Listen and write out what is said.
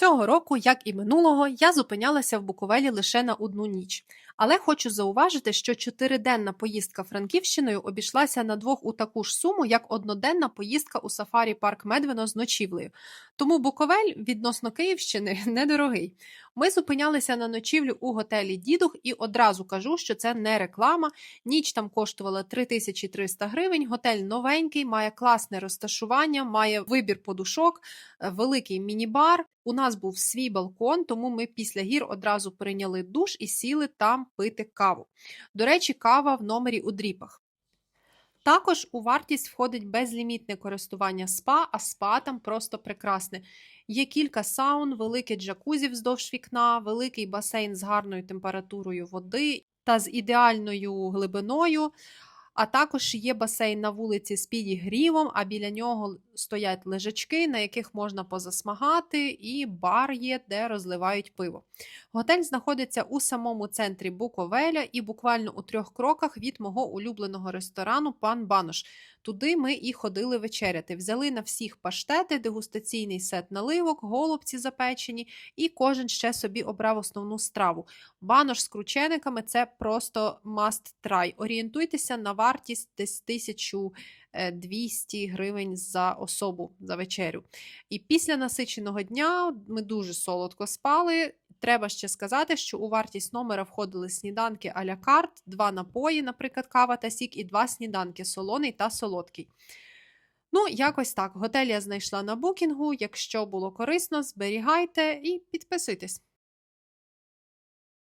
Цього року, як і минулого, я зупинялася в Буковелі лише на одну ніч. Але хочу зауважити, що чотириденна поїздка Франківщиною обійшлася на двох у таку ж суму, як одноденна поїздка у сафарі парк Медвино з ночівлею. Тому Буковель відносно Київщини недорогий. Ми зупинялися на ночівлю у готелі Дідух і одразу кажу, що це не реклама. Ніч там коштувала 3300 гривень. Готель новенький, має класне розташування, має вибір подушок, е, великий міні-бар. У нас був свій балкон, тому ми після гір одразу прийняли душ і сіли там пити каву. До речі, кава в номері у дріпах. Також у вартість входить безлімітне користування спа, а спа там просто прекрасне. Є кілька саун, велике джакузі вздовж вікна, великий басейн з гарною температурою води та з ідеальною глибиною. А також є басейн на вулиці з підігрівом, а біля нього стоять лежачки, на яких можна позасмагати, і бар є, де розливають пиво. Готель знаходиться у самому центрі Буковеля і буквально у трьох кроках від мого улюбленого ресторану Пан Банош. Туди ми і ходили вечеряти. Взяли на всіх паштети, дегустаційний сет наливок, голубці запечені, і кожен ще собі обрав основну страву. Банош з кручениками це просто must try. Орієнтуйтеся на вартість десь 1200 гривень за особу за вечерю. І після насиченого дня ми дуже солодко спали. Треба ще сказати, що у вартість номера входили сніданки а-ля карт, два напої, наприклад, кава та сік, і два сніданки солоний та солодкий. Ну, якось так. Готель я знайшла на букінгу. Якщо було корисно, зберігайте і підписуйтесь.